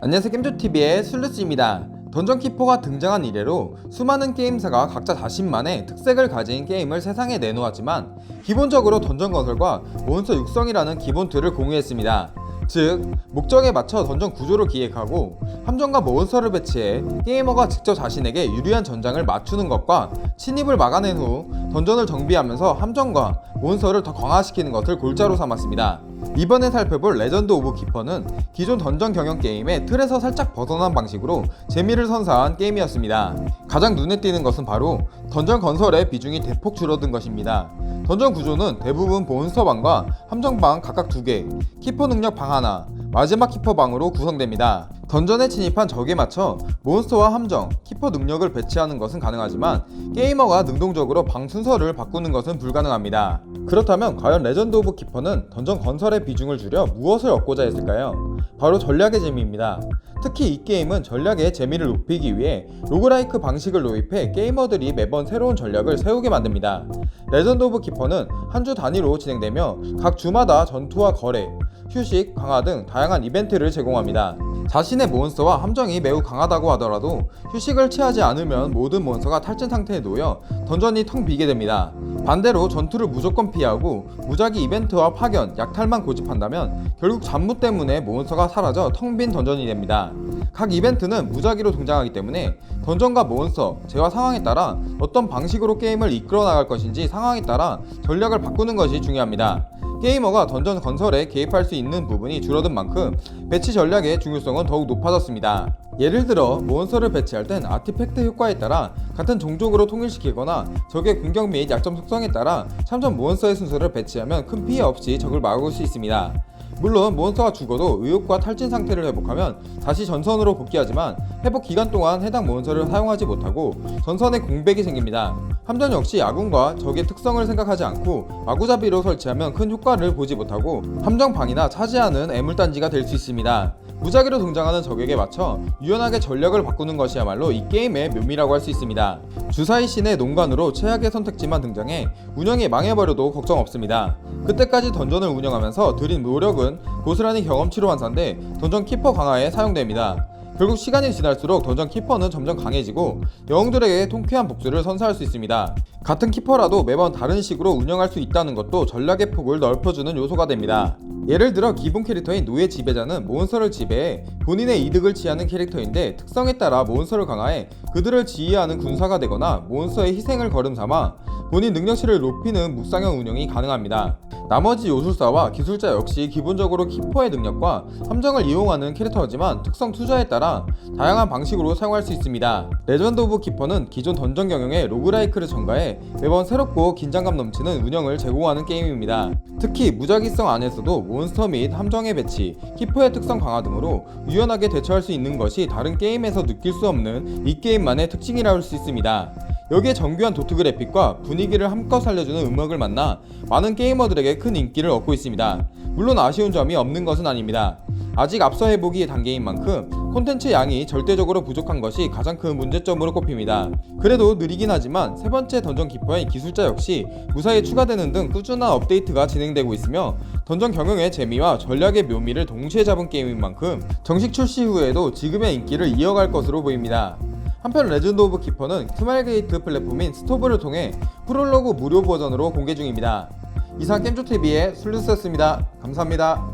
안녕하세요 겜조TV의 슬루스입니다. 던전 키퍼가 등장한 이래로 수많은 게임사가 각자 자신만의 특색을 가진 게임을 세상에 내놓았지만 기본적으로 던전 건설과 몬스터 육성이라는 기본 틀을 공유했습니다. 즉 목적에 맞춰 던전 구조를 기획하고 함정과 몬스터를 배치해 게이머가 직접 자신에게 유리한 전장을 맞추는 것과 침입을 막아낸 후 던전을 정비하면서 함정과 몬스터를 더 강화시키는 것을 골자로 삼았습니다. 이번에 살펴볼 레전드 오브 키퍼는 기존 던전 경영 게임의 틀에서 살짝 벗어난 방식으로 재미를 선사한 게임이었습니다. 가장 눈에 띄는 것은 바로 던전 건설의 비중이 대폭 줄어든 것입니다. 던전 구조는 대부분 몬스터방과 함정방 각각 두 개, 키퍼 능력 방 하나, 마지막 키퍼 방으로 구성됩니다. 던전에 침입한 적에 맞춰 몬스터와 함정, 키퍼 능력을 배치하는 것은 가능하지만 게이머가 능동적으로 방 순서를 바꾸는 것은 불가능합니다. 그렇다면 과연 레전드 오브 키퍼는 던전 건설의 비중을 줄여 무엇을 얻고자 했을까요? 바로 전략의 재미입니다. 특히 이 게임은 전략의 재미를 높이기 위해 로그라이크 방식을 도입해 게이머들이 매번 새로운 전략을 세우게 만듭니다. 레전드 오브 키퍼는 한 주 단위로 진행되며 각 주마다 전투와 거래, 휴식, 강화 등 다양한 이벤트를 제공합니다. 자신의 몬스터와 함정이 매우 강하다고 하더라도 휴식을 취하지 않으면 모든 몬스터가 탈진 상태에 놓여 던전이 텅 비게 됩니다. 반대로 전투를 무조건 피하고 무작위 이벤트와 파견, 약탈만 고집한다면 결국 잡무 때문에 몬스터가 사라져 텅 빈 던전이 됩니다. 각 이벤트는 무작위로 등장하기 때문에 던전과 몬스터, 재화 상황에 따라 어떤 방식으로 게임을 이끌어 나갈 것인지 상황에 따라 전략을 바꾸는 것이 중요합니다. 게이머가 던전 건설에 개입할 수 있는 부분이 줄어든 만큼 배치 전략의 중요성은 더욱 높아졌습니다. 예를 들어 몬스터를 배치할 땐 아티팩트 효과에 따라 같은 종족으로 통일시키거나 적의 공격 및 약점 속성에 따라 참전 몬스터의 순서를 배치하면 큰 피해 없이 적을 막을 수 있습니다. 물론 몬스터가 죽어도 의욕과 탈진 상태를 회복하면 다시 전선으로 복귀하지만 회복 기간 동안 해당 몬스터를 사용하지 못하고 전선에 공백이 생깁니다. 함정 역시 아군과 적의 특성을 생각하지 않고 마구잡이로 설치하면 큰 효과를 보지 못하고 함정 방이나 차지하는 애물단지가 될 수 있습니다. 무작위로 등장하는 적에게 맞춰 유연하게 전략을 바꾸는 것이야말로 이 게임의 묘미라고 할 수 있습니다. 주사위 신의 농간으로 최악의 선택지만 등장해 운영이 망해버려도 걱정 없습니다. 그때까지 던전을 운영하면서 들인 노력은 고스란히 경험치로 환산돼 던전 키퍼 강화에 사용됩니다. 결국 시간이 지날수록 던전 키퍼는 점점 강해지고 영웅들에게 통쾌한 복수를 선사할 수 있습니다. 같은 키퍼라도 매번 다른 식으로 운영할 수 있다는 것도 전략의 폭을 넓혀주는 요소가 됩니다. 예를 들어 기본 캐릭터인 노예 지배자는 몬스터를 지배해 본인의 이득을 취하는 캐릭터인데 특성에 따라 몬스터를 강화해 그들을 지휘하는 군사가 되거나 몬스터의 희생을 거름 삼아 본인 능력치를 높이는 묵상형 운영이 가능합니다. 나머지 요술사와 기술자 역시 기본적으로 키퍼의 능력과 함정을 이용하는 캐릭터지만 특성 투자에 따라 다양한 방식으로 사용할 수 있습니다. 레전드 오브 키퍼는 기존 던전 경영에 로그라이크를 첨가해 매번 새롭고 긴장감 넘치는 운영을 제공하는 게임입니다. 특히 무작위성 안에서도 몬스터 및 함정의 배치, 키퍼의 특성 강화 등으로 유연하게 대처할 수 있는 것이 다른 게임에서 느낄 수 없는 이 게임만의 특징이라 할 수 있습니다. 여기에 정교한 도트 그래픽과 분위기를 함껏 살려주는 음악을 만나 많은 게이머들에게 큰 인기를 얻고 있습니다. 물론 아쉬운 점이 없는 것은 아닙니다. 아직 앞서 해보기 단계인 만큼 콘텐츠 양이 절대적으로 부족한 것이 가장 큰 문제점으로 꼽힙니다. 그래도 느리긴 하지만 세 번째 던전 키퍼인 기술자 역시 무사히 추가되는 등 꾸준한 업데이트가 진행되고 있으며 던전 경영의 재미와 전략의 묘미를 동시에 잡은 게임인 만큼 정식 출시 후에도 지금의 인기를 이어갈 것으로 보입니다. 한편 레전드 오브 키퍼는 스마일게이트 플랫폼인 스토브를 통해 프롤로그 무료 버전으로 공개 중입니다. 이상 겜조TV의 슬루스였습니다. 감사합니다.